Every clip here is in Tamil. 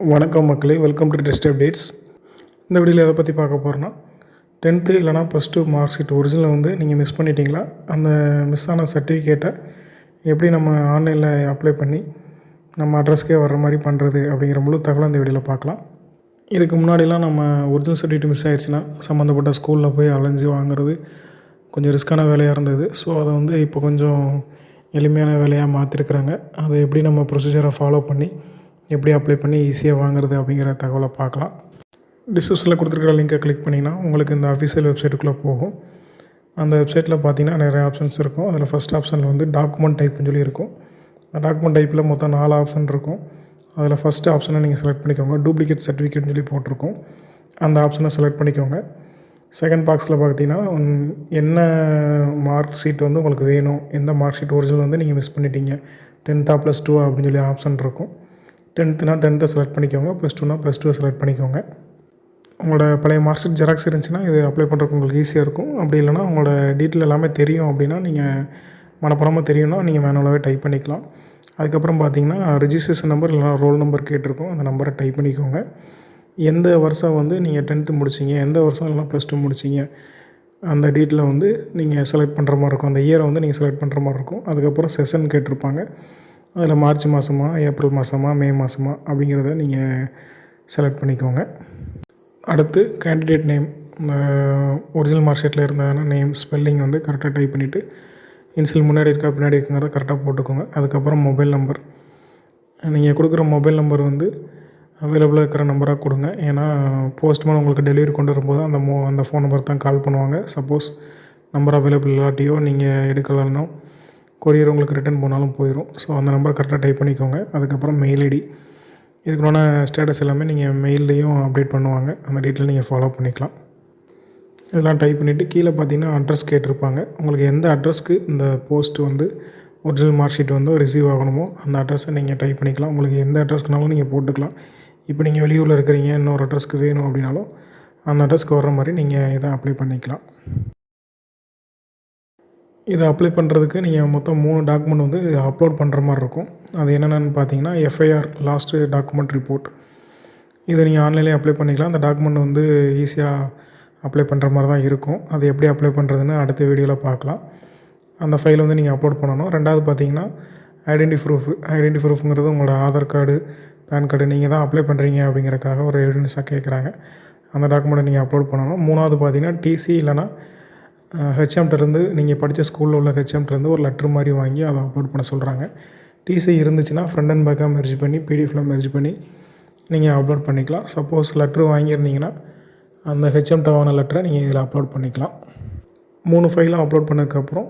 வணக்கம் மக்களே வெல்கம் டு டெஸ்ட் அப்டேட்ஸ் இந்த வீடியோவில் எதை பற்றி பார்க்க போகிறோன்னா டென்த்து இல்லைனா plus two mark sheet original வந்து நீங்கள் மிஸ் பண்ணிட்டீங்களா? அந்த மிஸ் ஆன சர்டிஃபிகேட்டை எப்படி நம்ம ஆன்லைனில் அப்ளை பண்ணி நம்ம அட்ரஸ்க்கே வர்ற மாதிரி பண்ணுறது அப்படிங்கிற முழு தகவலை இந்த வீடியோவில் பார்க்கலாம். இதுக்கு முன்னாடிலாம் நம்ம ஒரிஜினல் சர்டிஃபிகேட் மிஸ் ஆயிடுச்சுன்னா சம்மந்தப்பட்ட ஸ்கூலில் போய் அலைஞ்சு வாங்குறது கொஞ்சம் ரிஸ்க்கான வேலையாக இருந்தது. ஸோ அதை வந்து இப்போ கொஞ்சம் எளிமையான வேலையாக மாற்றிருக்கிறாங்க அதை எப்படி நம்ம ப்ரொசீஜரை ஃபாலோ பண்ணி எப்படி அப்ளை பண்ணி ஈஸியாக வாங்குறது அப்படிங்கிற தகவலை பார்க்கலாம். டிஸ்கிரிப்ஷனில் கொடுத்துருக்குற லிங்கை கிளிக் பண்ணிங்கன்னா உங்களுக்கு இந்த அஃபிஷியல் வெப்சைட்டுக்குள்ளே போகும். அந்த வெப்சைட்டில் பார்த்தீங்கன்னா நிறைய ஆப்ஷன்ஸ் இருக்கும். அதில் ஃபஸ்ட் ஆப்ஷனில் வந்து டாக்குமெண்ட் டைப்னு சொல்லி இருக்கும். அந்த டாக்குமெண்ட் டைப்பில் மொத்தம் நாலு ஆப்ஷன் இருக்கும். அதில் ஃபஸ்ட்டு ஆப்ஷனை நீங்கள் செலக்ட் பண்ணிக்கோங்க. டூப்ளிகேட் சர்டிஃபிகேட்னு சொல்லி போட்டிருக்கோம். அந்த ஆப்ஷனை செலக்ட் பண்ணிக்கோங்க. செகண்ட் பாக்ஸில் பார்த்தீங்கன்னா என்ன மார்க் ஷீட் வந்து உங்களுக்கு வேணும் எந்த மார்க் ஷீட் ஒரிஜினல் வந்து நீங்கள் மிஸ் பண்ணிட்டீங்க. டென்த்தா ப்ளஸ் டூ அப்படின்னு சொல்லி ஆப்ஷன் இருக்கும். டென்த்துனா டென்த்தை செலக்ட் பண்ணிக்கோங்க ப்ளஸ் டூனா ப்ளஸ் டூவை செலக்ட் பண்ணிக்கோங்க. உங்களோட பழைய மார்க் ஷீட் ஜெராக்ஸ் இருந்துச்சுன்னா இது அப்ளை பண்ணுறதுக்கு உங்களுக்கு ஈஸியாக இருக்கும். அப்படி இல்லைனா உங்களோட டீட்டெயில் எல்லாமே தெரியும் அப்படின்னா நீங்கள் மனப்படமாக தெரியும்னா நீங்கள் மேனுவலாகவே டைப் பண்ணிக்கலாம். அதுக்கப்புறம் பார்த்தீங்கன்னா ரிஜிஸ்ட்ரேஷன் நம்பர் இல்லைனா ரோல் நம்பர் கேட்டிருக்கோம். அந்த நம்பரை டைப் பண்ணிக்கோங்க. எந்த வருஷம் வந்து நீங்கள் டென்த்து முடிச்சிங்க? எந்த வருஷம் இல்லைனா ப்ளஸ் டூ முடிச்சிங்க? அந்த டீட்டில் வந்து நீங்கள் செலக்ட் பண்ணுற மாதிரி இருக்கும். அந்த இயரை வந்து நீங்கள் செலக்ட் பண்ணுற மாதிரி இருக்கும். அதுக்கப்புறம் செஷன் கேட்டிருப்பாங்க. அதில் மார்ச் மாதமா ஏப்ரல் மாதமா மே மாதமா அப்படிங்கிறத நீங்கள் செலக்ட் பண்ணிக்கோங்க. அடுத்து கேண்டிடேட் நேம் ஒரிஜினல் மார்க் ஷீட்டில் இருந்ததுன்னா நேம் ஸ்பெல்லிங் வந்து கரெக்டாக டைப் பண்ணிவிட்டு இன்சியல் முன்னாடி இருக்கா பின்னாடி இருக்குங்கிறத கரெக்டாக போட்டுக்கோங்க. அதுக்கப்புறம் மொபைல் நம்பர் நீங்கள் கொடுக்குற மொபைல் நம்பர் வந்து அவைலபிளாக இருக்கிற நம்பராக கொடுங்க. ஏன்னா போஸ்ட்மேன் உங்களுக்கு டெலிவரி கொண்டு வரும்போது அந்த மோ அந்த ஃபோன் நம்பர் தான் கால் பண்ணுவாங்க. சப்போஸ் நம்பர் அவைலபிள் இல்லாட்டியோ நீங்கள் எடுக்கலைன்னா கொரியர் உங்களுக்கு ரிட்டர்ன் போனாலும் போயிடும் ஸோ அந்த நம்பர் கரெக்டாக டைப் பண்ணிக்கோங்க. அதுக்கப்புறம் மெயில் ஐடி இதுக்குண்டான ஸ்டேட்டஸ் எல்லாமே நீங்கள் மெயில்லையும் அப்டேட் பண்ணுவாங்க. அந்த டீட்டெயில் நீங்கள் ஃபாலோ பண்ணிக்கலாம். இதெல்லாம் டைப் பண்ணிவிட்டு கீழே பார்த்தீங்கன்னா அட்ரஸ் கேட்டிருப்பாங்க. உங்களுக்கு எந்த அட்ரஸ்க்கு இந்த போஸ்ட் வந்து ஒரிஜினல் மார்க் ஷீட் வந்து ரிசீவ் ஆகணுமோ அந்த அட்ரஸை நீங்கள் டைப் பண்ணிக்கலாம். உங்களுக்கு எந்த அட்ரஸ்க்குனாலும் நீங்கள் போட்டுக்கலாம். இப்போ நீங்கள் வெளியூரில் இருக்கிறீங்க இன்னொரு அட்ரஸ்க்கு வேணும் அப்படின்னாலும் அந்த அட்ரஸ்க்கு வர்ற மாதிரி நீங்கள் இதை அப்ளை பண்ணிக்கலாம். இதை அப்ளை பண்ணுறதுக்கு நீங்கள் மொத்தம் மூணு டாக்குமெண்ட் வந்து அப்லோட் பண்ணுற மாதிரி இருக்கும். அது என்னென்னு பார்த்தீங்கன்னா எஃப்ஐஆர் லாஸ்ட்டு டாக்குமெண்ட் ரிப்போர்ட் இதை நீங்கள் ஆன்லைன்லேயே அப்ளை பண்ணிக்கலாம். அந்த டாக்குமெண்ட் வந்து ஈஸியாக அப்ளை பண்ணுற மாதிரி தான் இருக்கும். அது எப்படி அப்ளை பண்ணுறதுன்னு அடுத்த வீடியோவில் பார்க்கலாம். அந்த ஃபைல் வந்து நீங்கள் அப்லோட் பண்ணணும். ரெண்டாவது பார்த்தீங்கன்னா ஐடென்டி ப்ரூஃப் ஐடென்டி ப்ரூஃப்ங்கிறது உங்களோட ஆதார் கார்டு பேன் கார்டு நீங்கள் தான் அப்ளை பண்ணுறீங்க அப்படிங்கிறக்காக ஒரு எவிடன்ஸாக கேட்குறாங்க அந்த டாக்குமெண்ட்டை நீங்கள் அப்லோட் பண்ணணும். மூணாவது பார்த்தீங்கன்னா டிசி இல்லைனா ஹெச்எம்கிட்டருந்து நீங்கள் படித்த ஸ்கூலில் உள்ள ஹெச்எம்கிட்டருந்து ஒரு லெட்ரு மாதிரி வாங்கி அதை அப்லோட் பண்ண சொல்கிறாங்க டிசி இருந்துச்சுன்னா ஃப்ரண்ட் அண்ட் பேக்காக மெர்ஜ் பண்ணி பிடிஎஃபில் மெர்ஜ் பண்ணி நீங்கள் அப்லோட் பண்ணிக்கலாம். சப்போஸ் லெட்ரு வாங்கியிருந்தீங்கன்னா அந்த ஹெச்எம்கிட்ட வாங்கின லெட்டரை நீங்கள் இதில் அப்லோட் பண்ணிக்கலாம். மூணு ஃபைலும் அப்லோட் பண்ணதுக்கப்புறம்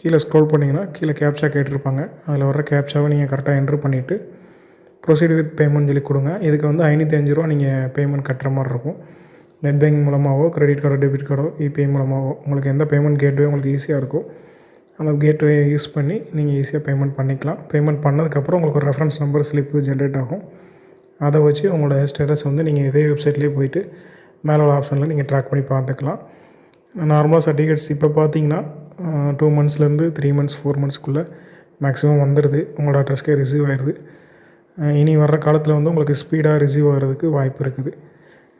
கீழே ஸ்க்ரோல் பண்ணிங்கன்னா கீழே கேப்சா கேட்டிருப்பாங்க. அதில் வர கேப்சாவை நீங்கள் கரெக்டாக என்ட்ரு பண்ணிவிட்டு ப்ரொசீட் வித் பேமெண்ட் சொல்லி கொடுங்க. இதுக்கு வந்து ஐநூற்றி அஞ்சு ரூபா நீங்கள் பேமெண்ட் கட்டுற மாதிரி இருக்கும். நெட் பேங்க் மூலமாகவோ கிரெடிட் கார்டோ டெபிட் கார்டோ இபிஐ மூலமாகவோ உங்களுக்கு எந்த பேமெண்ட் கேட்வே உங்களுக்கு ஈஸியாக இருக்கும் அந்த கேட்வே யூஸ் பண்ணி நீங்கள் ஈஸியாக பேமெண்ட் பண்ணிக்கலாம். பேமெண்ட் பண்ணதுக்கப்புறம் உங்களுக்கு ஒரு ரெஃபரன்ஸ் நம்பர் ஸ்லிப்பு ஜென்ரேட் ஆகும். அதை வச்சு உங்களோட ஸ்டேட்டஸ் வந்து நீங்கள் இதே வெப்சைட்லேயே போயிட்டு மேலே உள்ள ஆப்ஷனில் நீங்கள் ட்ராக் பண்ணி பார்த்துக்கலாம். நார்மலாக சர்டிஃபிகேட்ஸ் இப்போ பார்த்தீங்கன்னா டூ மந்த்ஸ்லேருந்து த்ரீ மந்த்ஸ் ஃபோர் மந்த்ஸ்க்குள்ளே மேக்ஸிமம் வந்துடுது உங்களோட அட்ரஸ்க்கே ரிசீவ் ஆயிடுது இனி வர்ற காலத்தில் வந்து உங்களுக்கு ஸ்பீடாக ரிசீவ் ஆகிறதுக்கு வாய்ப்பு இருக்குது.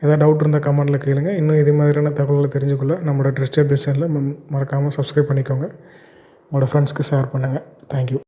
ஏதாவது டவுட் இருந்தால் கமெண்ட்டில் கேளுங்க. இன்னும் இது மாதிரியான தகவல்களை தெரிஞ்சுக்கொள்ள நம்மளோட ட்ரெஸ்ட் அப்டேஷனில் மறக்காமல் சப்ஸ்கிரைப் பண்ணிக்கோங்க. உங்களோட ஃப்ரெண்ட்ஸ்க்கு ஷேர் பண்ணுங்கள் தேங்க்யூ